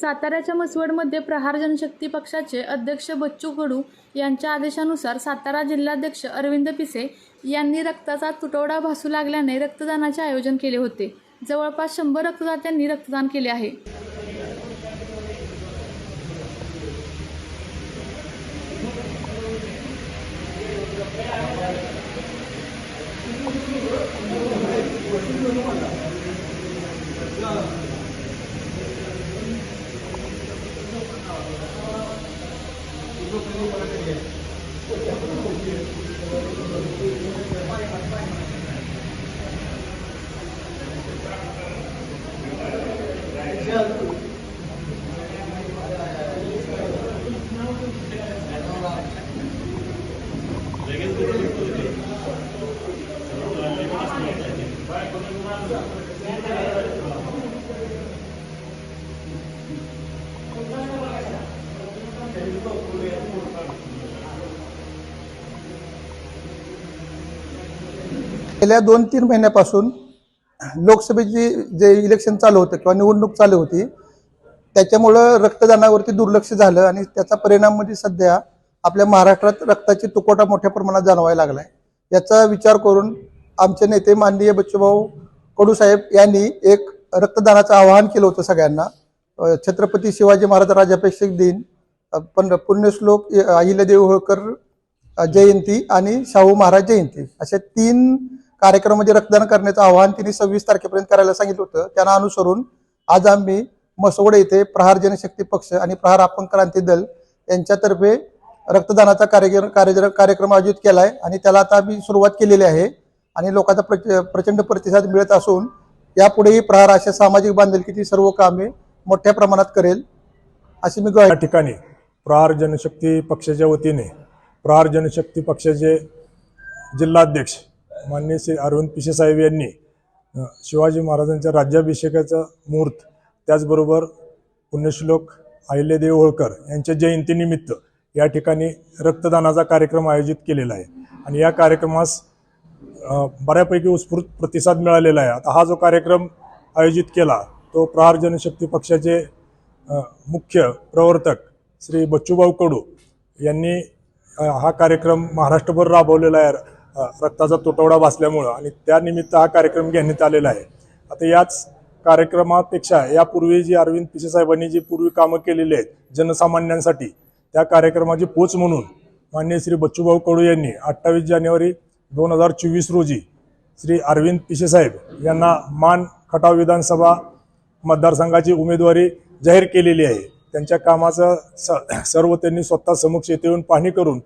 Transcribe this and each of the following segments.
साताऱ्याच्या मसवडमध्ये प्रहार जनशक्ती पक्षाचे अध्यक्ष बच्चू कडू यांच्या आदेशानुसार सातारा जिल्हाध्यक्ष अरविंद पिसे यांनी रक्ताचा तुटवडा भासू लागल्याने रक्तदानाचे आयोजन केले होते. जवळपास शंभर रक्तदात्यांनी रक्तदान केले आहे. गेल्या दोन तीन महिन्यापासून लोकसभेची जे इलेक्शन चालू होतं किंवा निवडणूक चालू होती त्याच्यामुळं रक्तदानावरती दुर्लक्ष झालं आणि त्याचा परिणाम म्हणजे सध्या आपल्या महाराष्ट्रात रक्ताची तुकोटा मोठ्या प्रमाणात जाणवायला लागलाय. याचा विचार करून आमचे नेते माननीय बच्चूभाऊ कडू साहेब यांनी एक रक्तदानाचं आवाहन केलं होतं सगळ्यांना. छत्रपती शिवाजी महाराज राजाभिषेक दिन पण पुण्यश्लोक अं, अहिल्यादेवी होळकर जयंती आणि शाहू महाराज जयंती अशा तीन कार्यक्रमामध्ये म्हणजे रक्तदान करण्याचं आवाहन त्यांनी सव्वीस तारखेपर्यंत करायला सांगितलं होतं. त्यांना अनुसरून आज आम्ही मसवड येथे प्रहार जनशक्ती पक्ष आणि प्रहार आपण क्रांती दल यांच्यातर्फे रक्तदानाचा कार्य कार्य कार्यक्रम आयोजित केला आहे आणि त्याला आता आम्ही सुरुवात केलेली आहे आणि लोकांचा प्रच- प्रचंड प्रतिसाद मिळत असून यापुढेही प्रहार अशा सामाजिक बांधिलकीची सर्व कामे मोठ्या प्रमाणात करेल अशी मी या ठिकाणी प्रहार जनशक्ती पक्षाच्या वतीने प्रहार जनशक्ती पक्षाचे जिल्हाध्यक्ष माननीय श्री अरविंद पिशेसाहेब यांनी शिवाजी महाराजांच्या राज्याभिषेकाचा मुहूर्त त्याचबरोबर पुण्यश्लोक अहिल्यादेवी होळकर यांच्या जयंतीनिमित्त या ठिकाणी रक्तदानाचा कार्यक्रम आयोजित केलेला आहे. आणि या कार्यक्रमास बऱ्यापैकी उत्स्फूर्त प्रतिसाद मिळालेला आहे. आता हा जो कार्यक्रम आयोजित केला तो प्रहार जनशक्ती पक्षाचे मुख्य प्रवर्तक श्री बच्चूभाऊ कडू यांनी हा कार्यक्रम महाराष्ट्रभर राबवलेला आहे. रक्ताचा तुटवडा भासल्यामुळं आणि त्यानिमित्त हा कार्यक्रम घेण्यात आलेला आहे. आता याच कार्यक्रमापेक्षा यापूर्वी जी अरविंद पिसे साहेबांनी जी पूर्वी कामं केलेली आहेत जनसामान्यांसाठी त्या कार्यक्रमाची पोच म्हणून माननीय श्री बच्चूभाऊ कडू यांनी अठ्ठावीस जानेवारी दोन हजार चोवीस रोजी श्री अरविंद पिसे साहेब यांना मान खटाव विधानसभा मतदारसंघाची उमेदवारी जाहीर केलेली आहे. त्यांच्या कामाचं स सर्व त्यांनी स्वतः समक्ष येथे येऊन पाहणी करून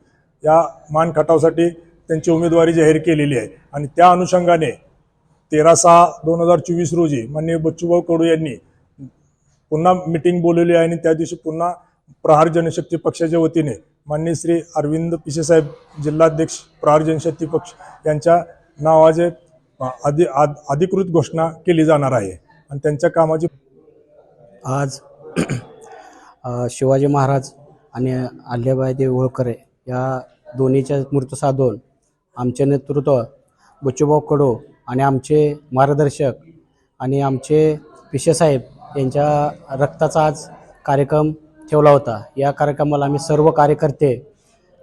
या मान खटावसाठी त्यांची उमेदवारी जाहीर केलेली आहे. आणि त्या अनुषंगाने तेरा सहा दोन हजार चोवीस रोजी माननीय बच्चूभाऊ कडू यांनी पुन्हा मिटिंग बोलवली आहे आणि त्या दिवशी पुन्हा प्रहार जनशक्ती पक्षाच्या वतीने माननीय श्री अरविंद पिशेसाहेब जिल्हाध्यक्ष प्रहार जनशक्ती पक्ष यांच्या नावाचे अधि आद- अधिकृत घोषणा केली जाणार आहे. आणि त्यांच्या कामाची आज शिवाजी महाराज आणि अल्ल्याबाई देवळकरे या दोन्हीच्या मूर्त साधून आमचे नेतृत्व बच्चूभाऊ कडू आणि आमचे मार्गदर्शक आणि आमचे पिशेसाहेब यांच्या रक्ताचा आज कार्यक्रम ठेवला होता. या कार्यक्रमाला आम्ही सर्व कार्यकर्ते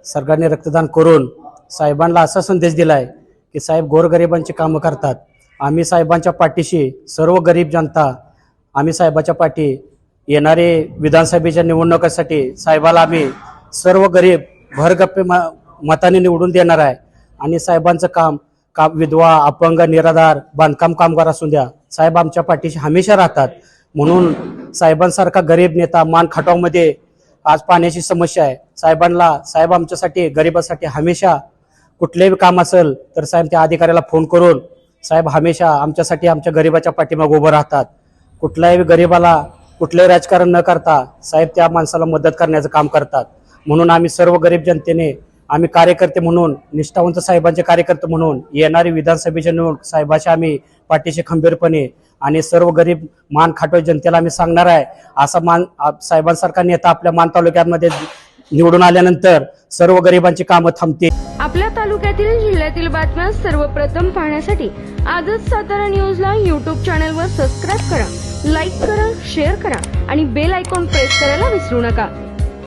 सरकारने रक्तदान करून साहेबांना असा संदेश दिला आहे की साहेब गोरगरिबांची कामं करतात. आम्ही साहेबांच्या पाठीशी सर्व गरीब जनता आम्ही साहेबाच्या पाठी येणारे विधानसभेच्या निवडणुकीसाठी साहेबाला आम्ही सर्व गरीब भरगप्पे म मताने निवडून देणार आहे. आणि साहेबांचं काम का विधवा अपंग निराधार बांधकाम कामगार असू द्या साहेब आमच्या पाठीशी हमेशा राहतात. म्हणून साहेबांसारखा गरीब नेता मान खटावमध्ये आज पाण्याची समस्या आहे. साहेबांना साहेब आमच्यासाठी गरिबासाठी हमेशा कुठलेही काम असेल तर साहेब त्या अधिकाऱ्याला फोन करून साहेब हमेशा आमच्यासाठी आमच्या गरिबाच्या पाठीमागे उभं राहतात. कुठल्याही गरिबाला कुठलंही राजकारण न करता साहेब त्या माणसाला मदत करण्याचं काम करतात. म्हणून आम्ही सर्व गरीब जनतेने आम्ही कार्यकर्ते म्हणून निष्ठावंत साहेबांचे कार्यकर्ते म्हणून येणारी विधानसभेच्या निवडणूक साहेबाच्या आम्ही पाठीशी खंबीरपणे आणि सर्व गरीब मान खाटो जनतेला आम्ही सांगणार आहे. असा मान साहेबांसारखा नेता आपल्या मान तालुक्यामध्ये निवडून आल्यानंतर सर्व गरिबांची कामं थांबतील. आपल्या तालुक्यातील जिल्ह्यातील बातम्या सर्वप्रथम पाहण्यासाठी आजच सातारा न्यूजला यूट्यूब चॅनलवर सबस्क्राईब करा लाईक करा शेअर करा आणि बेल आयकॉन प्रेस करायला विसरू नका.